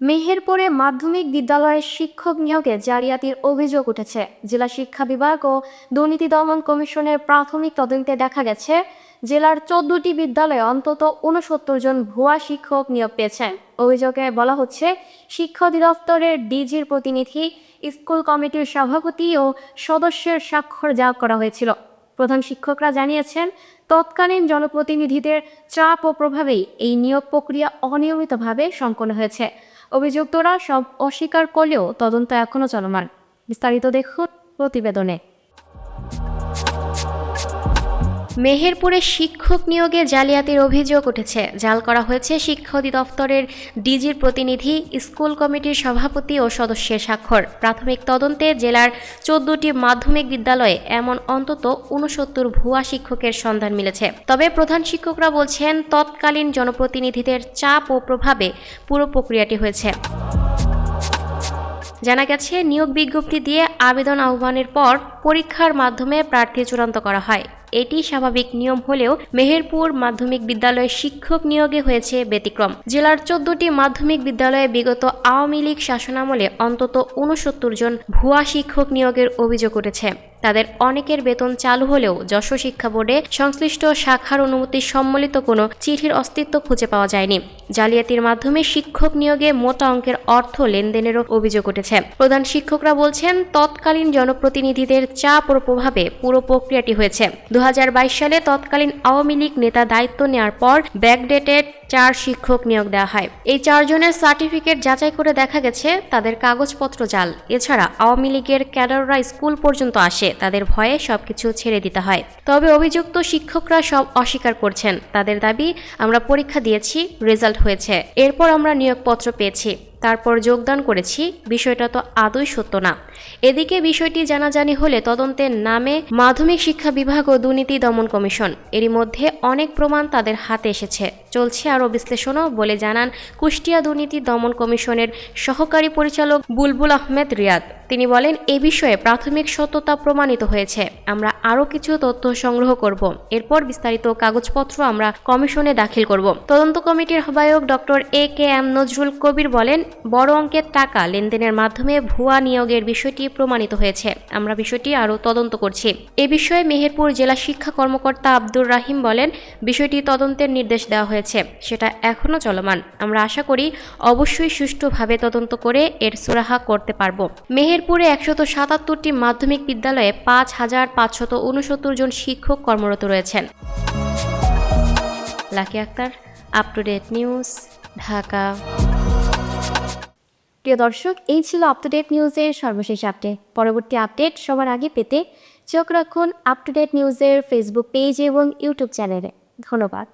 মেহেরপুরে মাধ্যমিক বিদ্যালয়ের শিক্ষক নিয়োগে জালিয়াতির অভিযোগ উঠেছে। জেলা শিক্ষা বিভাগ ও দুর্নীতি দমন কমিশনের প্রাথমিক তদন্তে দেখা গেছে, জেলার চোদ্দটি বিদ্যালয়ে অন্তত উনসত্তর জন ভুয়া শিক্ষক নিয়োগ পেয়েছেন অভিযোগে বলা হচ্ছে, শিক্ষা অধিদপ্তরের ডিজির প্রতিনিধি, স্কুল কমিটির সভাপতি ও সদস্যের স্বাক্ষর জাল করা হয়েছিল। প্রধান শিক্ষকরা জানিয়েছেন, তৎকালীন জনপ্রতিনিধিদের চাপ ও প্রভাবেই এই নিয়োগ প্রক্রিয়া অনিয়মিতভাবে সম্পন্ন হয়েছে। অভিযুক্তরা সব অস্বীকার করলেও তদন্ত এখনও চলমান। বিস্তারিত দেখুন প্রতিবেদনে। মেহেরপুরে শিক্ষক নিয়োগে জালিয়াতির অভিযোগ উঠেছে। জাল করা হয়েছে শিক্ষা অধিদপ্তরের ডিজির প্রতিনিধি, স্কুল কমিটির সভাপতি ও সদস্যের স্বাক্ষর। প্রাথমিক তদন্তে জেলার চোদ্দটি মাধ্যমিক বিদ্যালয়ে এমন অন্তত উনসত্তর ভুয়া শিক্ষকের সন্ধান মিলেছে। তবে প্রধান শিক্ষকরা বলছেন, তৎকালীন জনপ্রতিনিধিদের চাপ ও প্রভাবে পুরো প্রক্রিয়াটি হয়েছে। জানা গেছে, নিয়োগ বিজ্ঞপ্তি দিয়ে আবেদন আহ্বানের পর পরীক্ষার মাধ্যমে প্রার্থী চূড়ান্ত করা হয়। এটি স্বাভাবিক নিয়ম হলেও মেহেরপুর মাধ্যমিক বিদ্যালয়ে শিক্ষক নিয়োগে হয়েছে ব্যতিক্রম। জেলার চোদ্দটি মাধ্যমিক বিদ্যালয়ে বিগত আওয়ামী লীগ শাসনামলে অন্তত উনসত্তর জন ভুয়া শিক্ষক নিয়োগের অভিযোগ উঠেছে। তাদের অনেকের বেতন চালু হলেও যশোর শিক্ষা বোর্ডে সংশ্লিষ্ট শাখার অনুমতি সম্মিলিত কোনো চিঠির অস্তিত্ব খুঁজে পাওয়া যায়নি। জালিয়াতির মাধ্যমে শিক্ষক নিয়োগে মোটা অঙ্কের অর্থ লেনদেনেরও অভিযোগ উঠেছে। প্রধান শিক্ষকরা বলছেন, তৎকালীন জনপ্রতিনিধিদের চাপ ও প্রভাবে পুরো প্রক্রিয়াটি হয়েছে। দু হাজার বাইশ সালে তৎকালীন আওয়ামী লীগ নেতা দায়িত্ব নেওয়ার পর ব্যাকডেটেড চার শিক্ষক নিয়োগ দেওয়া হয়। এই চারজনের সার্টিফিকেট যাচাই করে দেখা গেছে, তাদের কাগজপত্র জাল। এছাড়া আওয়ামী লীগের ক্যাডাররা স্কুল পর্যন্ত আসে, তাদের ভয়ে সবকিছু ছেড়ে দিতে হয়। তবে অভিযুক্ত শিক্ষকরা সব অস্বীকার করছেন। তাদের দাবি, আমরা পরীক্ষা দিয়েছি, রেজাল্ট হয়েছে। এরপর আমরা নিয়োগপত্র পেয়েছি। তারপর যোগদান করেছি, বিষয়টা তো আদৌ সত্য না। এদিকে বিষয়টি জানাজানি হলে তদন্তের নামে মাধ্যমিক শিক্ষা বিভাগ ও দুর্নীতি দমন কমিশন। এরই মধ্যে অনেক প্রমাণ তাদের হাতে এসেছে। চলছে আরও বিশ্লেষণও বলে জানান কুষ্টিয়া দুর্নীতি দমন কমিশনের সহকারী পরিচালক বুলবুল আহমেদ রিয়াদ। তিনি বলেন, এ বিষয়ে প্রাথমিক সত্যতা প্রমাণিত হয়েছে। আমরা আরও কিছু তথ্য সংগ্রহ করব। এরপর বিস্তারিত কাগজপত্র আমরা কমিশনে দাখিল করব। তদন্ত কমিটির আহ্বায়ক doctor A K M Nazrul Kabir বলেন, বড় অঙ্কের টাকা লেনদেনের মাধ্যমে ভুয়া নিয়োগের বিষয়টি প্রমাণিত হয়েছে। আমরা বিষয়টি আরও তদন্ত করছি। এ বিষয়ে মেহেরপুর জেলা শিক্ষা কর্মকর্তা আব্দুর রাহিম বলেন, বিষয়টি তদন্তের নির্দেশ দেওয়া হয়েছে। সেটা এখনও চলমান। আমরা আশা করি, অবশ্যই সুষ্ঠুভাবে তদন্ত করে এর সুরাহা করতে পারব। মেহেরপুরে একশত সাতাত্তরটি মাধ্যমিক বিদ্যালয়ে পাঁচ হাজার পাঁচশত উনসত্তর জন শিক্ষক কর্মরত রয়েছেন। Lucky Akter up to date news Dhaka. প্রিয় দর্শক, এই ছিল আপ টু ডেট নিউজের সর্বশেষ আপডেট পরবর্তী আপডেট সবার আগে পেতে চোখ রাখুন আপ টু ডেট নিউজের ফেসবুক পেজ এবং ইউটিউব চ্যানেলে ধন্যবাদ।